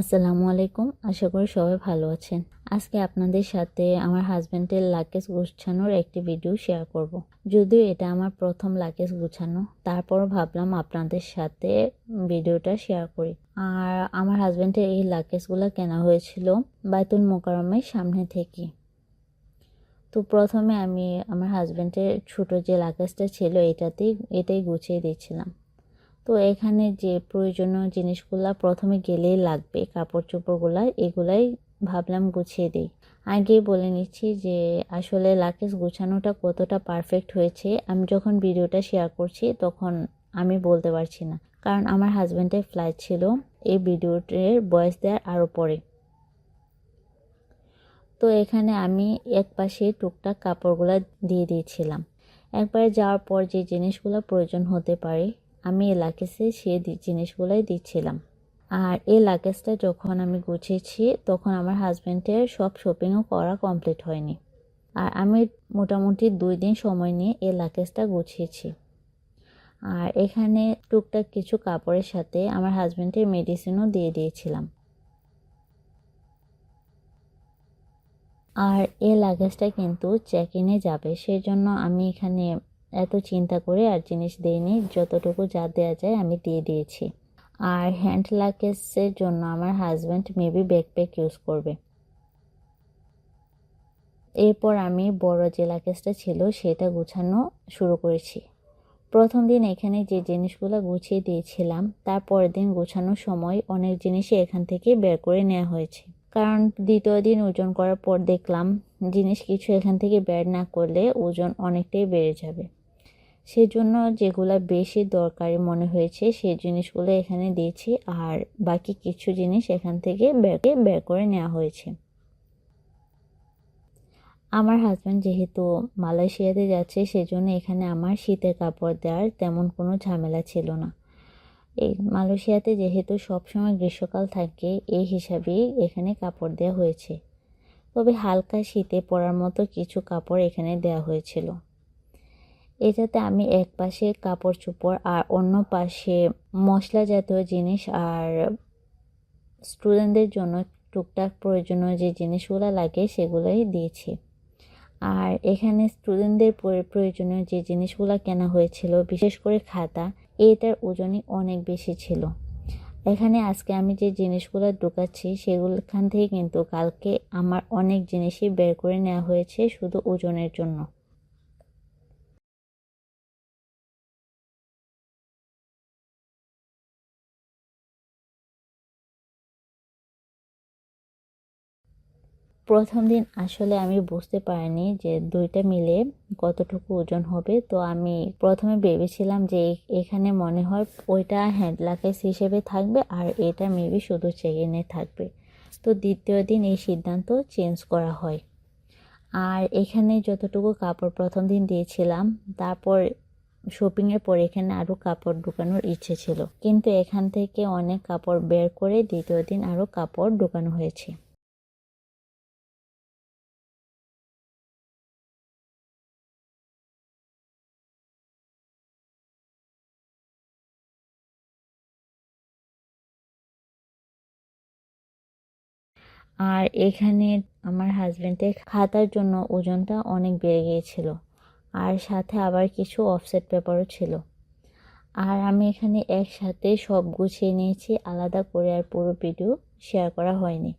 আসসালামু আলাইকুম। আশা করি সবাই ভালো আছেন। আজকে আপনাদের সাথে আমার হাজব্যান্ডের লাকেজ গুছানোর একটি ভিডিও শেয়ার করব। যদিও এটা আমার প্রথম লাকেজ গুছানো, তারপরও ভাবলাম আপনাদের সাথে ভিডিওটা শেয়ার করি। আর আমার হাজব্যান্ডের এই লাকেজগুলো কেনা হয়েছিল বাইতুল মোকারমের সামনে থেকে। তো প্রথমে আমি আমার হাজব্যান্ডের ছোট যে লাকেজটা ছিল, এটাতেই, এটাই গুছিয়ে দিচ্ছিলাম তো এখানে যে প্রয়োজনীয় জিনিসগুলা প্রথমে গেলেই লাগবে কাপড় চোপড়গুলা এগুলাই ভাবলাম গুছিয়ে দিই। আগেই বলে নিচ্ছি যে আসলে লাকেজ গুছানোটা কতটা পারফেক্ট হয়েছে। আমি যখন ভিডিওটা শেয়ার করছি তখন আমি বলতে পারছি না। কারণ আমার হাজব্যান্ডের ফ্লাইট ছিল, এই ভিডিওটির বয়স দেওয়ার আরও পরে। তো এখানে আমি এক পাশে টুকটাক কাপড়গুলো দিয়ে দিয়েছিলাম। একবারে যাওয়ার পর যে জিনিসগুলো প্রয়োজন হতে পারে আমি এই লাকেজে সে জিনিসগুলোই দিচ্ছিলাম। আর এই লাকেজটা যখন আমি গুছিয়েছি, তখন আমার হাজব্যান্ডের সব শপিংও করা কমপ্লিট হয়নি। আর আমি মোটামুটি দুই দিন সময় নিয়ে এই লাকেজটা গুছিয়েছি। আর এখানে টুকটাক কিছু কাপড়ের সাথে আমার হাজব্যান্ডের মেডিসিনও দিয়ে দিয়েছিলাম। আর এই লাগেজটা কিন্তু চেক ইনে যাবে সেই জন্য আমি এখানে এত চিন্তা করে আর জিনিস দিইনি, যতটুকু যা দেওয়া যায় আমি দিয়ে দিয়েছি। আর হ্যান্ড লাগেজের জন্য আমার হাজব্যান্ড মেবি ব্যাকপ্যাক ইউজ করবে। এরপর আমি বড় যে লাগেজটা ছিল সেটা গুছানো শুরু করেছি। প্রথম দিন এখানে যে জিনিসগুলো গুছিয়ে দিয়েছিলাম তারপরের দিন গোছানোর সময় অনেক জিনিসই এখান থেকে বের করে নেওয়া হয়েছে। কারণ দ্বিতীয় দিন ওজন করার পর দেখলাম জিনিস কিছু এখান থেকে বের না করলে ওজন অনেকটাই বেড়ে যাবে। সেজন্য যেগুলো বেশি দরকারি মনে হয়েছে, সেই জিনিসগুলো এখানে দিয়েছি। আর বাকি কিছু জিনিস এখান থেকে ব্যাগে বের করে নেওয়া হয়েছে। আমার হাজব্যান্ড যেহেতু মালয়েশিয়াতে যাচ্ছে, সেজন্য এখানে আমার শীতের কাপড় দেওয়ার তেমন কোনো ঝামেলা ছিল না। এই মালয়েশিয়াতে যেহেতু সবসময় গ্রীষ্মকাল থাকে, এই হিসাবেই এখানে কাপড় দেওয়া হয়েছে। তবে হালকা শীতে পরার মতো কিছু কাপড় এখানে দেওয়া হয়েছিল। এটাতে আমি এক পাশে কাপড় চোপড় আর অন্য পাশে মশলা জাতীয় জিনিস আর স্টুডেন্টদের জন্য টুকটাক প্রয়োজনীয় যে জিনিসগুলো লাগে সেগুলোই দিয়েছি। আর এখানে স্টুডেন্টদের প্রয়োজনীয় যে জিনিসগুলো কেনা হয়েছিল, বিশেষ করে খাতা, এটার ওজনই অনেক বেশি ছিল। এখানে আজকে আমি যে জিনিসগুলো ঢুকাচ্ছি সেগুলোখান থেকে কিন্তু কালকে আমার অনেক জিনিসই বের করে নেওয়া হয়েছে শুধু ওজনের জন্য। প্রথম দিন আসলে আমি বুঝতে পারিনি যে দুইটা মিলে কতটুকু ওজন হবে। তো আমি প্রথমে ভেবেছিলাম যে এখানে মনে হয় ওইটা হ্যান্ড লাকেজ হিসেবে থাকবে আর এটা মেবি শুধু চেইনে থাকবে। তো দ্বিতীয় দিন এই সিদ্ধান্ত চেঞ্জ করা হয়। আর এখানে যতটুকু কাপড় প্রথম দিন দিয়েছিলাম, তারপর শপিংয়ের পর এখানে আরও কাপড় ঢুকানোর ইচ্ছে ছিল। কিন্তু এখান থেকে অনেক কাপড় বের করে দ্বিতীয় দিন আরও কাপড় ঢুকানো হয়েছে। আর এখানে আমার হাজব্যান্ডের খাতার জন্য ওজনটা অনেক বেড়ে গিয়েছিল। আর সাথে আবার কিছু অফসেট পেপারও ছিল। আর আমি এখানে একসাথে সব গুছিয়ে নিয়েছি, আলাদা করে আর পুরো ভিডিও শেয়ার করা হয়নি।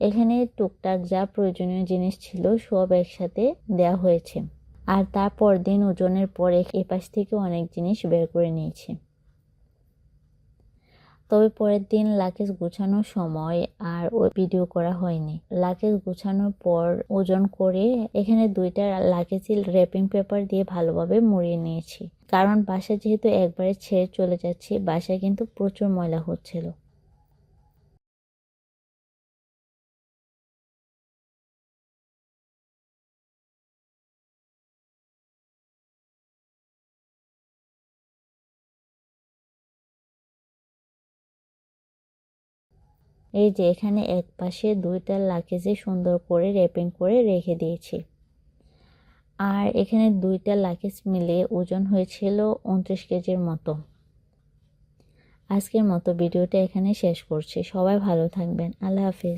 এখানে টুকটাক যা প্রয়োজনীয় জিনিস ছিল সব একসাথে দেওয়া হয়েছে। আর তারপর দিন ওজনের পরে এপাশ থেকে অনেক জিনিস বের করে নিয়েছি। তবে পরের দিন লাকেজ গুছানোর সময় আর ওই ভিডিও করা হয়নি। লাকেজ গুছানোর পর ওজন করে এখানে দুইটা লাকেজই র্যাপিং পেপার দিয়ে ভালোভাবে মুড়িয়ে নিয়েছি। কারণ বাসা যেহেতু একবারে ছেড়ে চলে যাচ্ছি, বাসায় কিন্তু প্রচুর ময়লা হচ্ছিল। এই যে এখানে এক পাশে দুইটা লাকেজে সুন্দর করে র্যাপিং করে রেখে দিয়েছি। আর এখানে দুইটা লাকেজ মিলে ওজন হয়েছিল উনত্রিশ কেজির মতো। আজকের মতো ভিডিওটা এখানে শেষ করছি। সবাই ভালো থাকবেন। আল্লাহ হাফিজ।